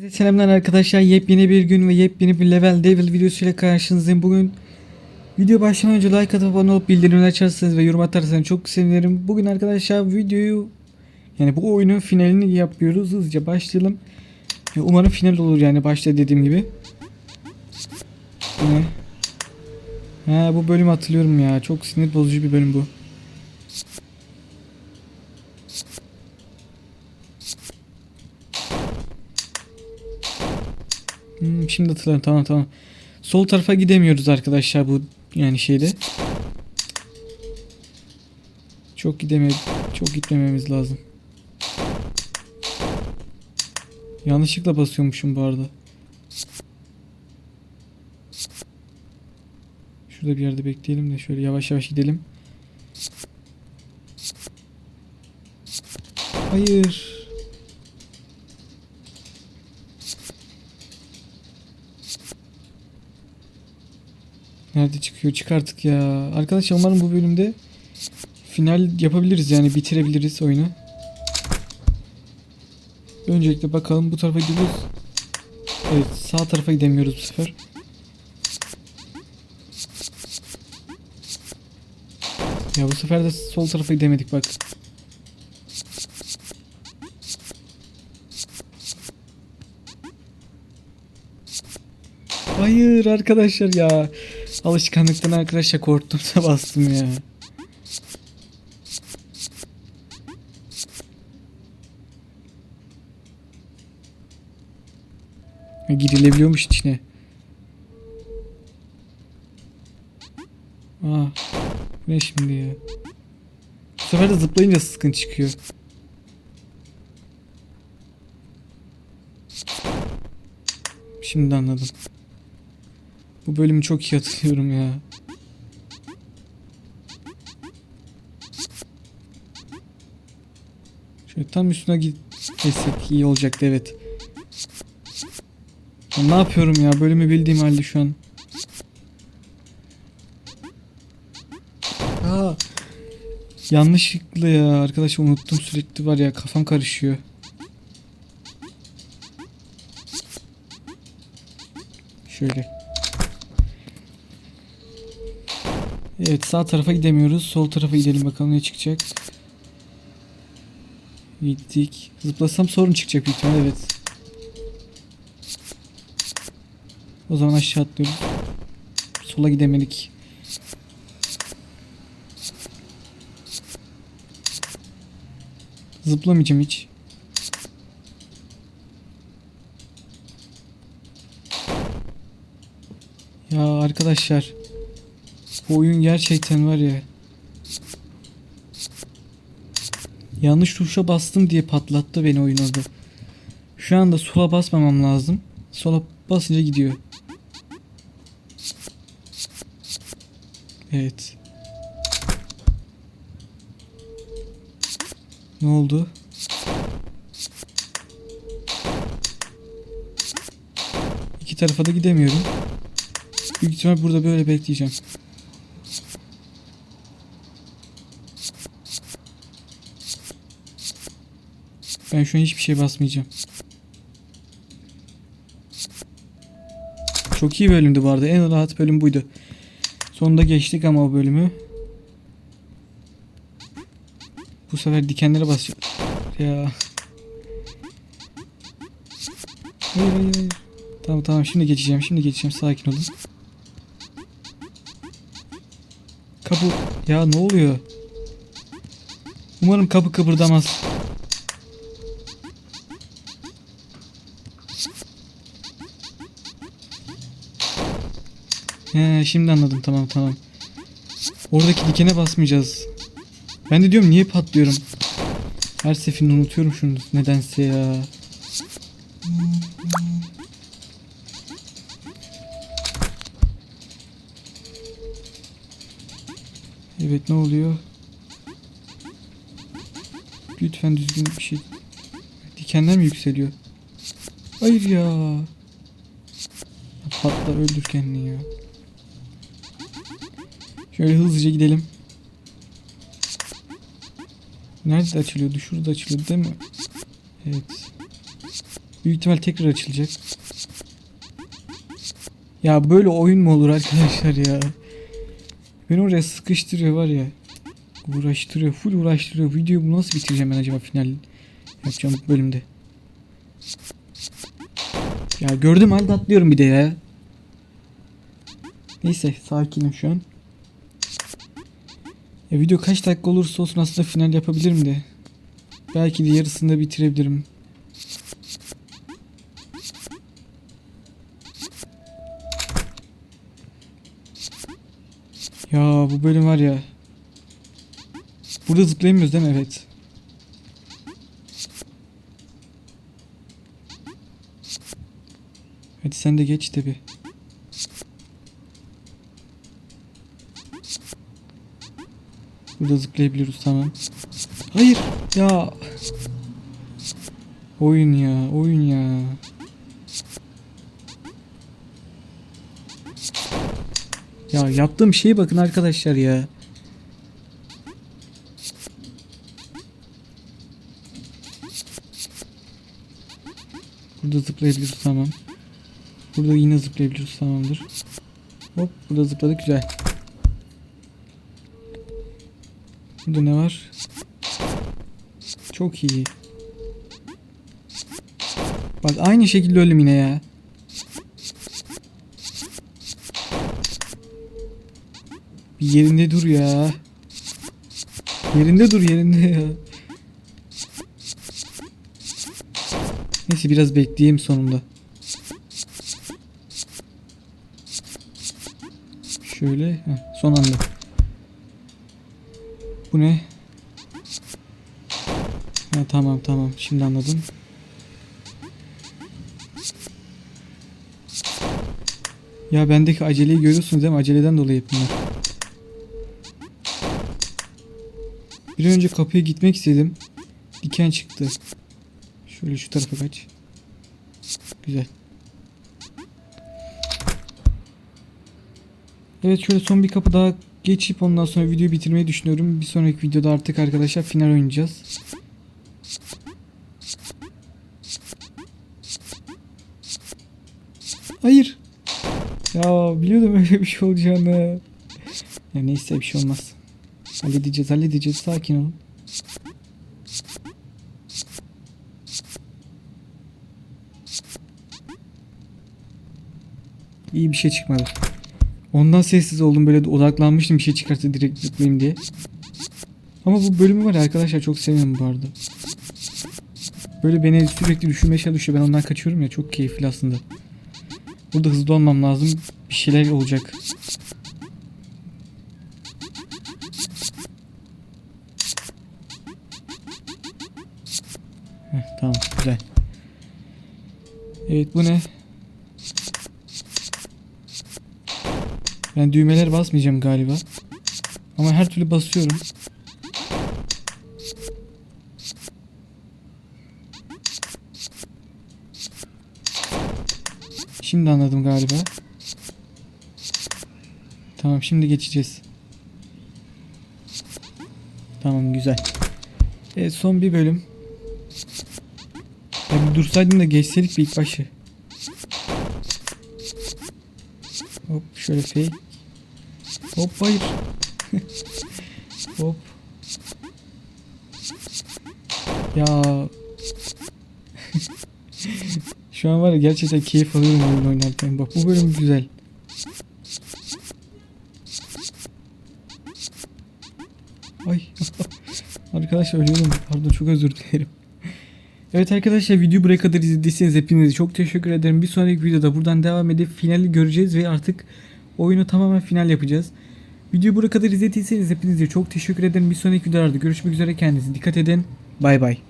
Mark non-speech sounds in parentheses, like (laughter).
Herkese selamlar arkadaşlar. Yepyeni bir gün ve yepyeni bir level devil videosuyla karşınızdayım. Bugün video başlamadan önce like atıp abone olup bildirimleri açarsanız ve yorum atarsanız çok sevinirim. Bugün arkadaşlar videoyu yani bu oyunun finalini yapıyoruz. Hızlıca başlayalım. Umarım final olur yani başta dediğim gibi. Ne? Ha bu bölümü hatırlıyorum ya. Çok sinir bozucu bir bölüm bu. Şimdi hatırladım tamam tamam. Sol tarafa gidemiyoruz arkadaşlar bu yani şeyde. Çok gideme çok gitmememiz lazım. Yanlışlıkla basıyormuşum bu arada. Şurada bir yerde bekleyelim de şöyle yavaş yavaş gidelim. Hayır. Nerede çıkıyor? Çık artık ya. Arkadaşlar umarım bu bölümde final yapabiliriz yani bitirebiliriz oyunu. Öncelikle bakalım bu tarafa gidiyoruz. Evet sağ tarafa gidemiyoruz bu sefer. Ya bu sefer de sol tarafa gidemedik bak. Hayır arkadaşlar ya. Alışkanlıktan arkadaşlar korktum da bastım ya. Girilebiliyormuş içine. Aa, bu ne şimdi ya? Bu sefer de zıplayınca sıkıntı çıkıyor. Şimdi anladım. Bu bölümü çok iyi hatırlıyorum ya. Şöyle tam üstüne gitsek iyi olacaktı evet. Ya ne yapıyorum ya bölümü bildiğim halde şu an. Aa, yanlışlıkla ya arkadaşlar unuttum sürekli var ya kafam karışıyor. Şöyle. Evet sağ tarafa gidemiyoruz. Sol tarafa gidelim bakalım ne çıkacak. Gittik. Zıplasam sorun çıkacak büyük ihtimalle evet. O zaman aşağı atlıyoruz. Sola gidemedik. Zıplamayacağım hiç. Ya arkadaşlar. Bu oyun gerçekten var ya. Yanlış tuşa bastım diye patlattı beni oyun orada. Şu anda sola basmamam lazım. Sola basınca gidiyor. Evet. Ne oldu? İki tarafa da gidemiyorum. Büyük ihtimal burada böyle bekleyeceğim. Ben şu an hiçbir şey basmayacağım. Çok iyi bölümdü arada. En rahat bölüm buydu. Sonunda geçtik ama o bölümü. Bu sefer dikenlere basacağız. Ya. Hayır hayır hayır. Tamam tamam şimdi geçeceğim. Şimdi geçeceğim. Sakin olun. Kapı. Ya ne oluyor? Umarım kapı kıpırdamaz. He şimdi anladım tamam tamam. Oradaki dikene basmayacağız. Ben de diyorum niye patlıyorum. Her seferinde unutuyorum şunu nedense ya. Evet ne oluyor? Lütfen düzgün bir şey. Dikenler mi yükseliyor? Hayır ya. Patla öldür kendini ya. Şöyle hızlıca gidelim. Nerede açılıyordu? Şurada açılıyordu değil mi? Evet. Büyük ihtimal tekrar açılacak. Ya böyle oyun mu olur arkadaşlar ya? Beni oraya sıkıştırıyor var ya. Uğraştırıyor. Full uğraştırıyor. Videoyu nasıl bitireceğim ben acaba final yapacağım bu bölümde. Ya gördüm halde atlıyorum bir de ya. Neyse sakinim şu an. Ya video kaç dakika olursa olsun aslında final yapabilirim de. Belki de yarısında bitirebilirim. Ya bu bölüm var ya. Burada zıplayamıyoruz değil mi? Evet. Hadi sen de geç tabi. Burada zıplayabiliyoruz tamam. Hayır ya. Oyun ya oyun ya. Ya yaptığım şeye bakın arkadaşlar ya. Burada zıplayabiliyoruz tamam. Burada yine zıplayabiliyoruz tamamdır. Hop burada zıpladık güzel. Burada ne var? Çok iyi. Bak aynı şekilde öldüm yine ya. Bir yerinde dur ya. Yerinde dur yerinde ya. Neyse biraz bekleyeyim sonunda. Şöyle heh, son anda. Bu ne? Ha, tamam tamam şimdi anladım. Ya bendeki aceleyi görüyorsunuz değil mi? Aceleden dolayı yapıyorum. Bir önce kapıya gitmek istedim. Diken çıktı. Şöyle şu tarafa kaç. Güzel. Evet şöyle son bir kapı daha geçip ondan sonra videoyu bitirmeyi düşünüyorum. Bir sonraki videoda artık arkadaşlar final oynayacağız. Hayır. Ya biliyordum öyle bir şey olacağını. Ya neyse bir şey olmaz. Halledeceğiz halledeceğiz sakin olun. İyi bir şey çıkmadı. Ondan sessiz oldum böyle odaklanmıştım bir şey çıkarsa direkt zıplayayım diye. Ama bu bölümü var arkadaşlar çok seviyorum bu arada. Böyle beni sürekli düşürmeye çalışıyor ben ondan kaçıyorum ya çok keyifli aslında. Burada hızlı olmam lazım bir şeyler olacak. Heh, tamam güzel. Evet bu ne? Ben düğmeler basmayacağım galiba. Ama her türlü basıyorum. Şimdi anladım galiba. Tamam şimdi geçeceğiz. Tamam güzel. Evet son bir bölüm. Ya bir dursaydım da geçseydik bir ilk başı. Şöyle fake. Hop hayır. Hop. Ya. Şu an var ya gerçekten keyif alıyorum oyun oynarken. Bak bu bölüm güzel. Ay. (laughs) Arkadaşlar ölüyorum. Pardon çok özür dilerim. Evet arkadaşlar video buraya kadar izlediyseniz hepinize çok teşekkür ederim. Bir sonraki videoda buradan devam edip finali göreceğiz ve artık oyunu tamamen final yapacağız. Videoyu buraya kadar izlediyseniz hepinize çok teşekkür ederim. Bir sonraki videolarda görüşmek üzere kendinize dikkat edin. Bay bay.